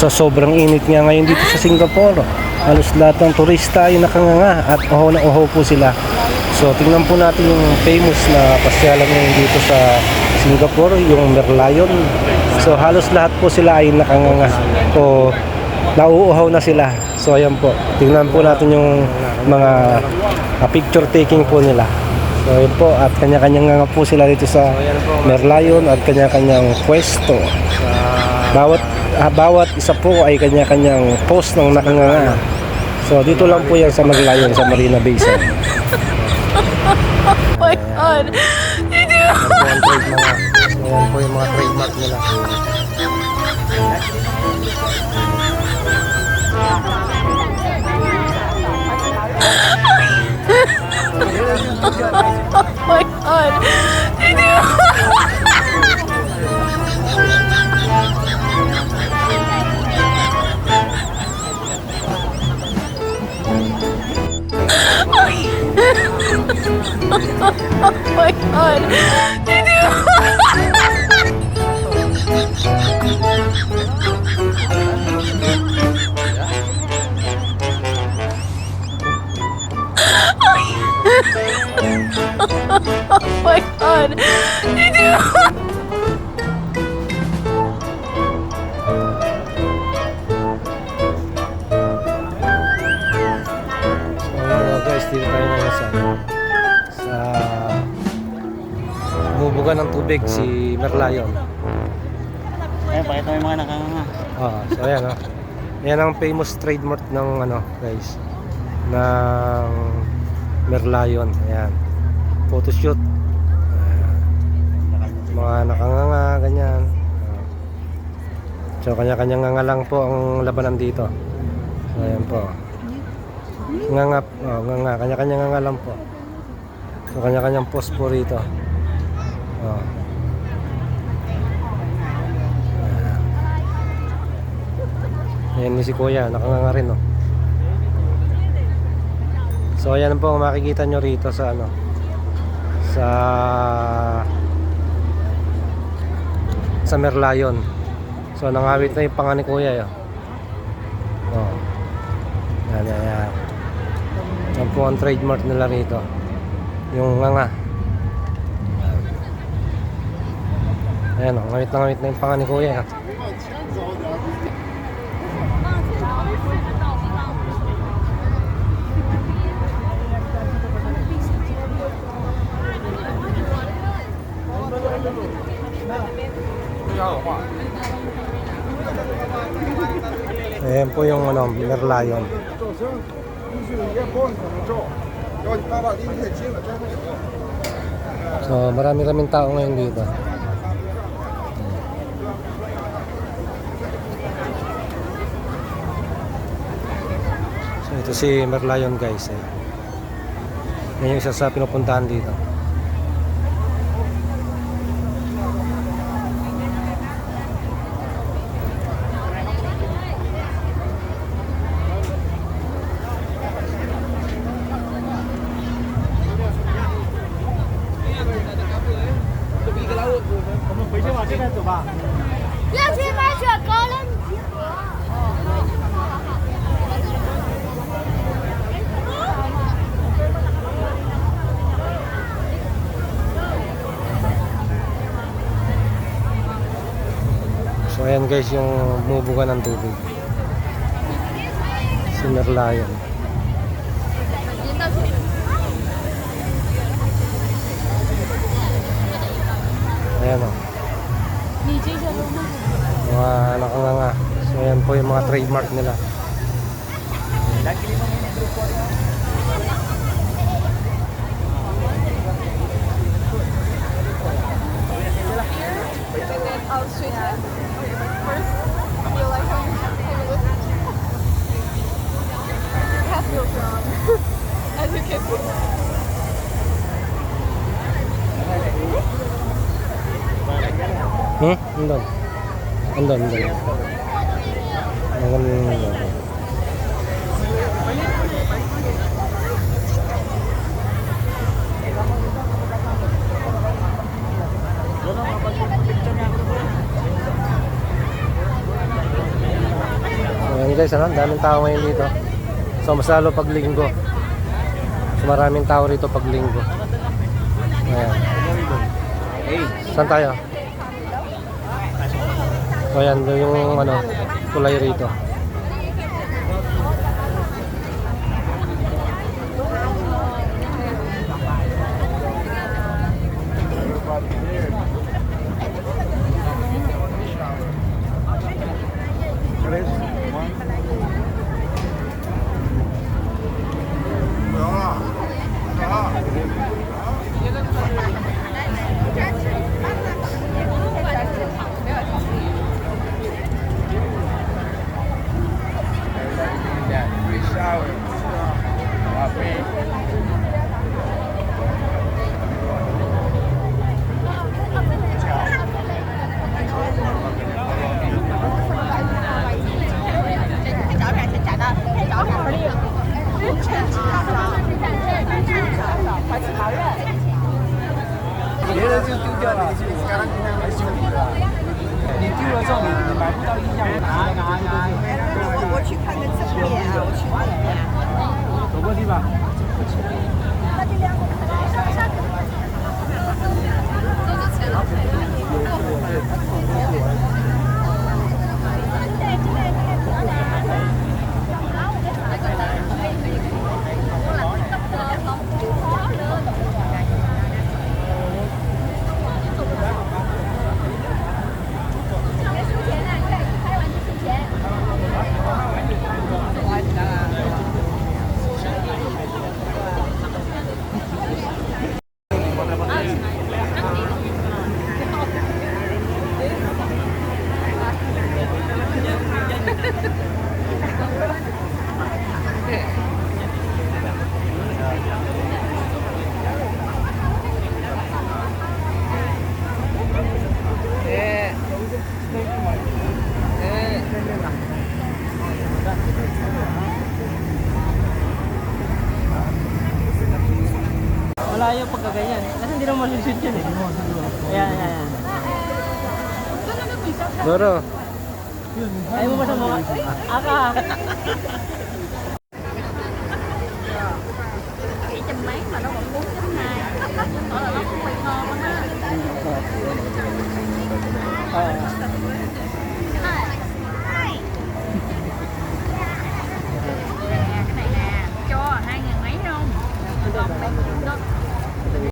Sa sobrang init nga ngayon dito sa Singapore, halos lahat ng turista ay nakanganga at oho na oho po sila. So tingnan po natin yung famous na pasyalan ngayon dito sa Singapore, yung Merlion. So halos lahat po sila ay nakanganga o nauuhaw na sila. So ayan po, tingnan po natin yung mga ah, picture taking po nila. So yun po, at kanya-kanyang nga po sila dito sa Merlion at kanya-kanyang pwesto. Bawat ah, bawat isa po ay kanya-kanyang post ng nakanganga. So dito lang po yan sa Merlion sa Marina Bay Sands. Oh my god. You do. Yan po ang trade mga, yan po yung mga trademark nila. Oh my god. You do. do. So mga guys, dito tayo ngayon sa ano, sa bumubuga ng tubig si Merlion. Ayan, pakita mo yung mga nakanganga. Ah, so ayan oh. Yan ang famous trademark ng ano, guys. ng Merlion. Ayan. Photoshoot. Mga nakanganga, ganyan. So kanya-kanyang nganga lang po ang labanan dito. So ayan po. Nganga, oh, nganga, kanya-kanyang nganga lang po. So kanya-kanyang post po rito. Oh. Ayan ni si Kuya, nakanganga rin oh. So ayan po ang makikita nyo rito sa ano sa sa Merlion. So nangawit na yung panga ni Kuya yun. Oh. Yan, yan, yan. Yan po ang trademark nila rito. Yung nganga. Ayan o, ngawit na ngawit na yung panga ni Kuya. Ayan po yung ano, merlayon. So, marami-raming tao ngayon dito. So, ito si Merlayon guys eh. Yan yung isa sa pinupuntahan dito. 要去买雪糕了。 So ayan guys yung bumubuga ng tubig. Si Merlion. Ayan o. Mga nakanganga. So ayan po yung mga trademark nila. First, Hmm? Andun. Andun, andun. Andun, andun. guys, ano? Daming tao ngayon dito. So mas lalo pag linggo. So maraming tao rito pag linggo. Ayan. Saan tayo? So ayan, yung ano, kulay rito. 了，你。你丢了之后，你买不到音响。我我去看个正面，我去看。走过吧。Malayo pagka ganyan. hindi naman masushoot yun eh. Ayan, ayan, ayan. Loro. Ayaw mo ba sa mga... Aka! Chỉ trăm mấy mà nó còn 4 chấm 2 Đó là nó cũng quay ngon á Ờ